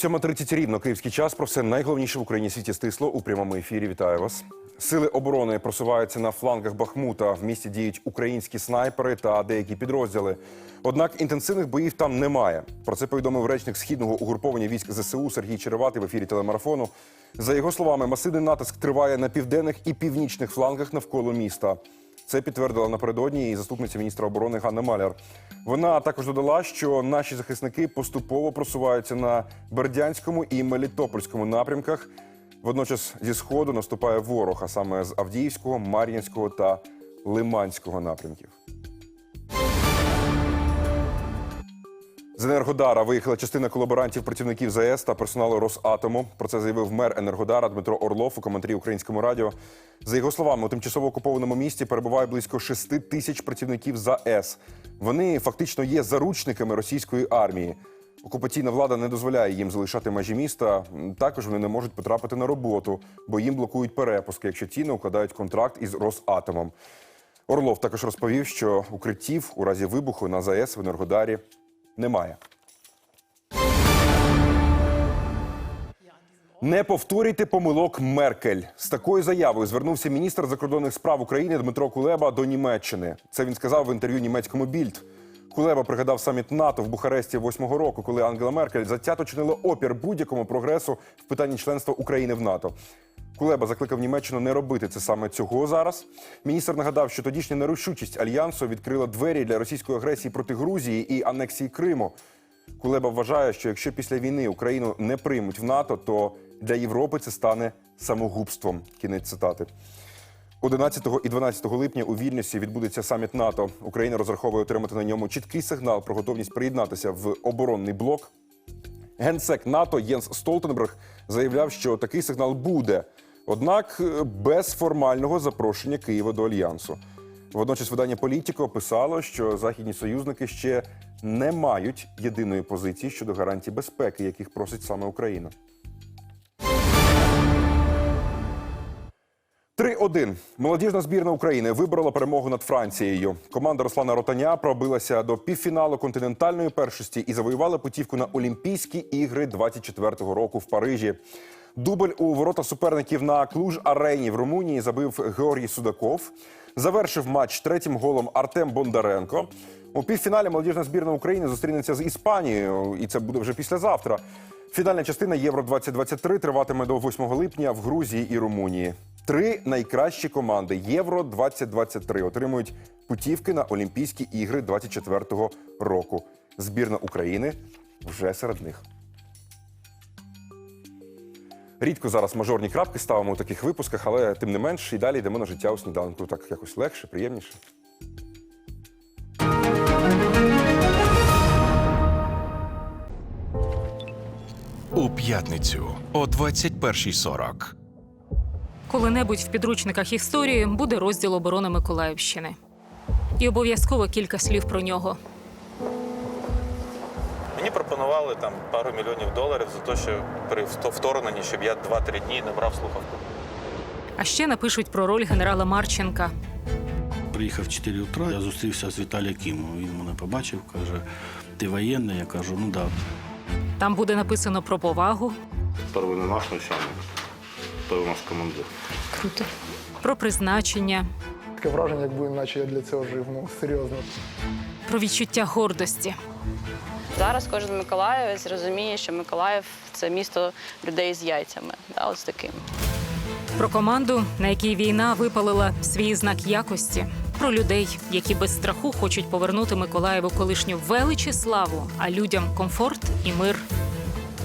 Сьома 30 рівно київський час. Про все найголовніше в Україні світі стисло у прямому ефірі. Вітаю вас. Сили оборони просуваються на флангах Бахмута. В місті діють українські снайпери та деякі підрозділи. Однак інтенсивних боїв там немає. Про це повідомив речник східного угруповання військ ЗСУ Сергій Череватий в ефірі телемарафону. За його словами, масивний натиск триває на південних і північних флангах навколо міста. Це підтвердила напередодні і заступниця міністра оборони Ганна Маляр. Вона також додала, що наші захисники поступово просуваються на Бердянському і Мелітопольському напрямках. Водночас зі сходу наступає ворог, а саме з Авдіївського, Мар'їнського та Лиманського напрямків. З Енергодара виїхала частина колаборантів працівників ЗАЕС та персоналу Росатому. Про це заявив мер Енергодара Дмитро Орлов у коментарі українському радіо. За його словами, у тимчасово окупованому місті перебуває близько 6 тисяч працівників ЗАЕС. Вони фактично є заручниками російської армії. Окупаційна влада не дозволяє їм залишати межі міста. Також вони не можуть потрапити на роботу, бо їм блокують перепуски, якщо ті не укладають контракт із Росатомом. Орлов також розповів, що укриттів у разі вибуху на ЗАЕС в Енергодарі немає. Не повторюйте помилок Меркель. З такою заявою звернувся міністр закордонних справ України Дмитро Кулеба до Німеччини. Це він сказав в інтерв'ю німецькому Більд. Кулеба пригадав саміт НАТО в Бухаресті восьмого року, коли Ангела Меркель затято чинила опір будь-якому прогресу в питанні членства України в НАТО. Кулеба закликав Німеччину не робити це саме цього зараз. Міністр нагадав, що тодішня нерушучість альянсу відкрила двері для російської агресії проти Грузії і анексії Криму. Кулеба вважає, що якщо після війни Україну не приймуть в НАТО, то для Європи це стане самогубством. Кінець цитати. 11 і 12 липня у Вільнюсі відбудеться саміт НАТО. Україна розраховує отримати на ньому чіткий сигнал про готовність приєднатися в оборонний блок. Генсек НАТО Єнс Столтенберг заявляв, що такий сигнал буде, однак е, без формального запрошення Києва до альянсу. Водночас видання Політіко писало, що західні союзники ще не мають єдиної позиції щодо гарантій безпеки, яких просить саме Україна. 3-1. Молодіжна збірна України виборола перемогу над Францією. Команда Руслана Ротаня пробилася до півфіналу континентальної першості і завоювала путівку на Олімпійські ігри 24-го року в Парижі. Дубль у ворота суперників на Клуж Арені в Румунії забив Георгій Судаков. Завершив матч третім голом Артем Бондаренко. У півфіналі молодіжна збірна України зустрінеться з Іспанією, і це буде вже післязавтра. Фінальна частина Євро 2023 триватиме до 8 липня в Грузії і Румунії. Три найкращі команди Євро 2023 отримують путівки на Олімпійські ігри 24-го року. Збірна України вже серед них. Рідко зараз мажорні крапки ставимо у таких випусках, але тим не менш і далі йдемо на життя у сніданку. Так якось легше, приємніше. У п'ятницю о 21.40. Коли-небудь в підручниках історії буде розділ оборони Миколаївщини. І обов'язково кілька слів про нього. Мені пропонували там пару мільйонів доларів за те, що при вторгненні, щоб я 2-3 дні не брав слухавку. А ще напишуть про роль генерала Марченка. Приїхав 4 утра, я зустрівся з Віталієм Кімом. Він мене побачив, каже, ти воєнний? Я кажу, ну так. Да. Там буде написано про повагу, Перший не наш начальник, у нас командир. про призначення, Таке враження, якби наче я для цього жив. Ну серйозно. про відчуття гордості. Зараз кожен миколаївець розуміє, що Миколаїв це місто людей з яйцями. Да, ось таким. Про команду, на якій війна випалила свій знак якості, про людей, які без страху хочуть повернути Миколаєву колишню велич і славу, а людям комфорт і мир.